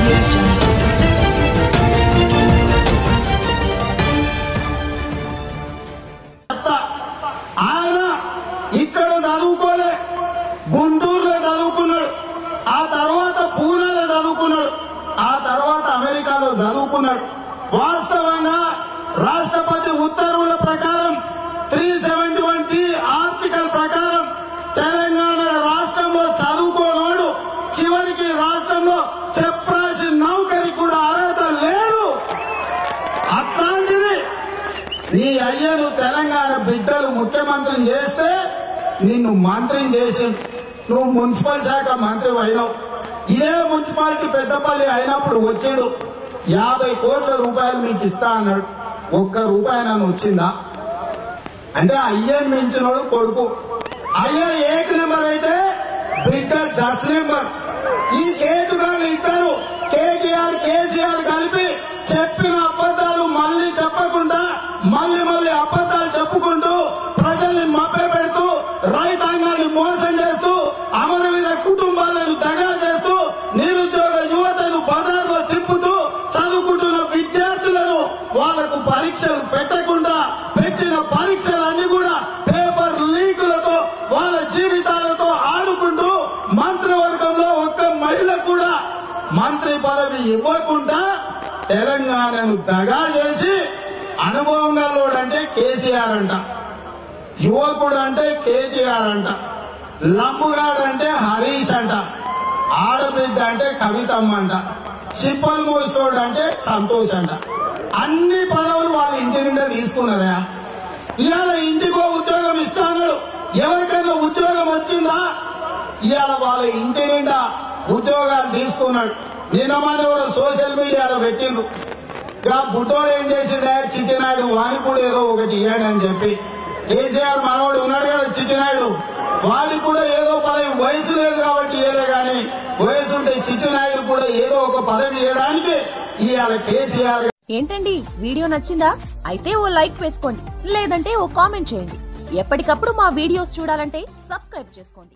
audio jungle. చెప్తా. ఆయన ఇక్కడ చదువుకోలే గుంటూరులో చదువుకున్నాడు ఆ తర్వాత పూణేలో చదువుకున్నాడు ఆ తర్వాత అమెరికాలో చదువుకున్నాడు వాస్తవంగా రాష్ట్రపతి ఉత్తర్వుల ప్రకారం నీ అయ్యను తెలంగాణ బిడ్డలు ముఖ్యమంత్రిని చేస్తే నిన్ను మంత్రిని చేసి నువ్వు మున్సిపల్ శాఖ మంత్రి అయినావు. ఇదే మున్సిపాలిటీ పెద్దపల్లి అయినప్పుడు వచ్చాడు? యాభై కోట్ల రూపాయలు మీకు ఇస్తా అన్నాడు. ఒక్క రూపాయి నన్ను వచ్చిందా? అంటే అయ్యని మించినోడు కొడుకు. అయ్య ఏక్ నెంబర్ అయితే బిడ్డ దశ నెంబర్. ఈ ఏక్ మళ్ళీ మళ్ళీ అబద్దాలు చెప్పుకుంటూ ప్రజల్ని మభ్య పెడుతూ రైతాంగాన్ని మోసం చేస్తూ అమరవీర కుటుంబాలను దగా చేస్తూ నిరుద్యోగ యువతను బజార్లో తిప్పుతూ చదువుకుంటున్న విద్యార్థులను వాళ్ళకు పరీక్షలు పెట్టకుండా పెట్టిన పరీక్షలన్నీ కూడా పేపర్ లీకులతో వాళ్ళ జీవితాలతో ఆడుకుంటూ మంత్రివర్గంలో ఒక్క మహిళ కూడా మంత్రి పదవి ఇవ్వకుండా తెలంగాణను దగా చేసి అనుభవం గల్లోడంటే కేసీఆర్ అంట. యువకుడు అంటే కేటీఆర్ అంట. లంబుగాడు అంటే హరీష్ అంట. ఆడబిడ్డ అంటే కవితమ్మ అంట. సిప్పల్ మోసుకోడు అంటే సంతోష్ అంట. అన్ని పదవులు వాళ్ళ ఇంటి నిండా తీసుకున్నారా? ఇవాళ ఇంటికో ఉద్యోగం ఇస్తాడు ఎవరికైనా ఉద్యోగం వచ్చిందా? ఇవాళ వాళ్ళ ఇంటి నిండా ఉద్యోగాలు తీసుకున్నాడు. నిన్న మన సోషల్ మీడియాలో పెట్టిండ్రు. ఇక బుడ్డోడు ఏం చేసిండే? చిట్టినాయుడు వాని కూడా ఏదో ఒకటి ఇయ్యాడని చెప్పి. కేసీఆర్ మనవాడు ఉన్నాడు కదా చిట్టినాయుడు. వాడికి కూడా ఏదో పదవి వయసు లేదు కాబట్టి ఇయ్యలే గాని వయసు ఉంటే చిట్టినాయుడు కూడా ఏదో ఒక పదవి ఇవ్వడానికి ఇవాళ కేసీఆర్. ఏంటండి? వీడియో నచ్చిందా? అయితే ఓ లైక్ వేసుకోండి. లేదంటే ఓ కామెంట్ చేయండి. ఎప్పటికప్పుడు మా వీడియోస్ చూడాలంటే సబ్స్క్రైబ్ చేసుకోండి.